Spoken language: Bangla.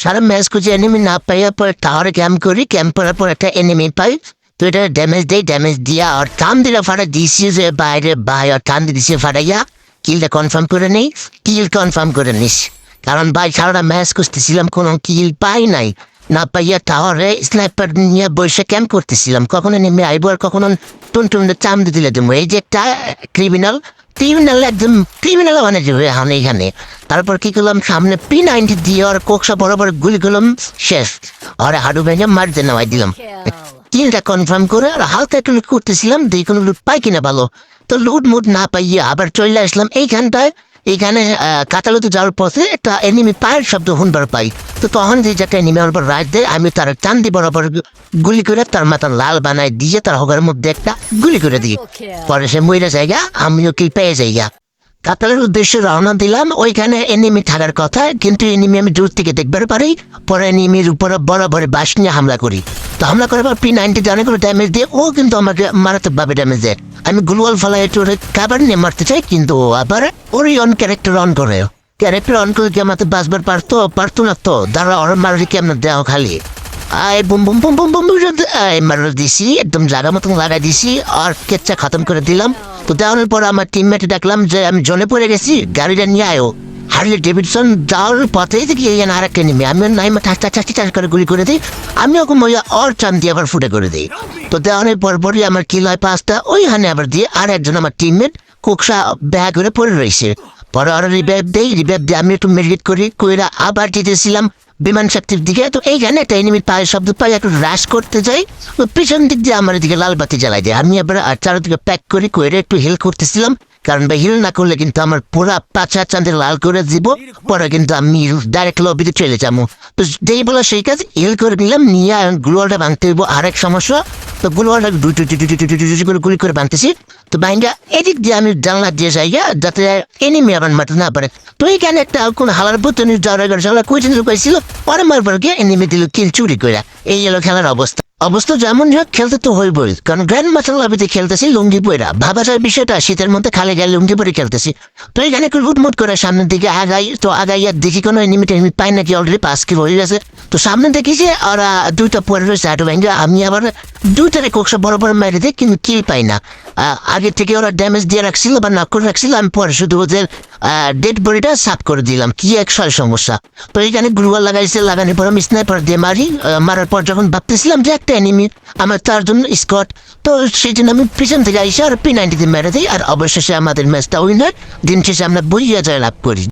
সারা ম্যাচ খুঁজে এনিমি না পাইয়া পরে টাওয়ারে ক্যাম্প করি ক্যাম্প করার পর একটা এনিমি পাই। তো এটা ড্যামেজ দেয় ড্যামেজ দিয়া আর টান দিলে ফাটা দিছি যে বাইরে বাই আর দিয়ে দিছে ফাটাইয়া কিলটা কনফার্ম করে নেই। কিল কনফার্ম করে নিস। কারণ ভাই সারাটা ম্যাচ খুঁজতেছিলাম, কোনো কিল পাই নাই। না পাইয়া টাওয়ারে স্নাইপার নিয়ে বসে ক্যাম্প করতেছিলাম। কখনো নেমে আইবো আর কখনো টুন টুন চাম দিলে দেবো এই যে একটা ক্রিমিনাল ক্রিমিনাল একদম ক্রিমিনাল মানে যাবে এখানে এখানে। তারপর কি করলাম? সামনে পি নাইনটি দিয়ে আর কোকসা বরাবর গুলি করলাম, শেষ। আর হাডু ভেঙে মারতে নামাই দিলাম। তিনটা কনফার্ম করে আর হালকা একটু লুট করতেছিলাম দিয়ে কোনো লুট পাই কিনা ভালো। তো লুট মুট না পাইয়ে আবার চলে আসলাম এইখানটায়। এইখানে কাতালুতে যাওয়ার পথে একটা এনিমি পায়ের শব্দ হুনবার পাই। তো তখন যে একটা এনিমি আমার রাত দেয়, আমি তার চান্দি বরাবর গুলি করে তার মাথা লাল বানায় দিয়ে তার হগার মধ্যে একটা গুলি করে দিই। পরে সে মইরা জায়গা, আমিও কি পেয়ে যাইগা কাতালের উদ্দেশ্যে রওনা দিলাম। ওইখানে এনিমি থাকার কথা, কিন্তু এনিমি আমি দূর থেকে দেখবার পারি। পরে এনিমির উপরে বরাবর বাস নিয়ে হামলা করি। তো হামলা করার পর পি নাইনটি জানে করে ড্যামেজ দিয়ে ও কিন্তু আমাকে মারাত্মকভাবে ড্যামেজ দেয়। আমি গ্লোয়াল ওরে কাবার নিয়ে মারতে চাই, কিন্তু আবার ওরই অন ক্যারেক্টার অন করে। ক্যারেক্টার অন করে কি আমাকে বাঁচবার পারতো? পারতো না তো। দাঁড়া ওর মারি কি আপনার দেওয়া খালি? আয়, boom boom boom boom boom আয় মার দিছি, একদম জায়গা মতন লাগাই দিছি, আর কেচ্চা খতম করে দিলাম। তো দেওয়ানোর পর আমার টিমমেট ডাকলাম যে, আমি জলে পড়ে গেছি, গাড়িটা নিয়ে আয়ো। হারলে ডেভিডসন যাওয়ার পথেই দেখি এই আর একটা নেমে আমি নাই ঠাস ঠাস ঠাস ঠাস করে গুলি করে দিই আমি ওকে মজা অর চান দিয়ে আবার ফুটে করে দিই। তো দেওয়ানোর পর পরই আমার কিল হয় পাঁচটা, ওইখানে আবার দিয়ে আর একজন আমার টিমমেট কোকসা ব্যাগ করে পড়ে রয়েছে। পরে ওরা রিভাইভ দেই রিভাইভ দিয়ে আমি একটু মেডিটেট করি, কইরা আবার দিতেছিলাম বিমান শক্তির দিকে। তো এইখানে একটা এনিমির পায়ের শব্দ পাই একটু হ্রাস করতে যাই পিছন দিক দিয়ে আমার দিকে লাল বাতি জ্বালাই দেয়। আমি আর চারদিকে প্যাক করি করে একটু হিল করতেছিলাম। কারণ হিল না করলে কিন্তু আমার পুরা পাঁচা চাঁদে লাল করে দিব পরে কিন্তু আমি ডাইরেক্ট লবিতে চলে যাব তো যেই বলা সেই কাজ হিল করে নিলাম নিয়ে গ্লোয়ালটা ভাঙতে হইব আরেক সমস্যা তো গ্লোয়ালটা দুটো করে গুলি করে ভাঙতেছি তো বাইঙ্গা এদিক দিয়ে আমি জানলা দিয়ে যাই যাতে এনিমি আমার মারতে না পারে তো এইখানে একটা কোন হালার বুতনি যাওয়ার আগে জ্বালা কইছিল কইছিল পরে মারবার গিয়ে এনিমি দিল কিল চুরি করে এই হলো খেলার অবস্থা অবস্থা যেমন হোক, খেলতে তো হইবই। কারণ গ্র্যান্ড মাস্টার লবিতে খেলতেছি লুঙ্গি পয়রা ভাবা যায় বিষয়টা, শীতের মধ্যে খালে গেলে লুঙ্গি পরে খেলতেছি। তো এখানে একটু হুটমুট করে সামনের দিকে আগাই, তো আগাই আর দেখি কোনো এনিমি টেনিমি পাই নাকি অলরেডি পাঁচ কিলো হয়ে গেছে। তো সামনে দেখি যে ওরা দুইটা পরে রয়েছে আটু ভেঙে আমি আবার দুইটারে কোকসা বড় বড় মেরে দিই, কিন্তু কিল পাই না। আগে থেকে ওরা ড্যামেজ দিয়ে রাখছিল বা না করে রাখছিল, আমি পরে শুধু ওদের ডেড বডিটা সাফ করে দিলাম। কি এক সয় সমস্যা? তো এখানে গ্রুয়াল লাগাইছে, লাগানোর পর আমি স্নাইপার দিয়ে মারি। মারার পর যখন ভাবতেছিলাম যে একটা এনিমি আমার তার জন্য স্কট তো সেই জন্য আমি পিছন থেকে আইসা আর পি নাইনটিতে মেরে দিই। আর অবশেষে আমাদের ম্যাচটা উইনার দিন শেষে আমরা বইয়া যায় লাভ করি।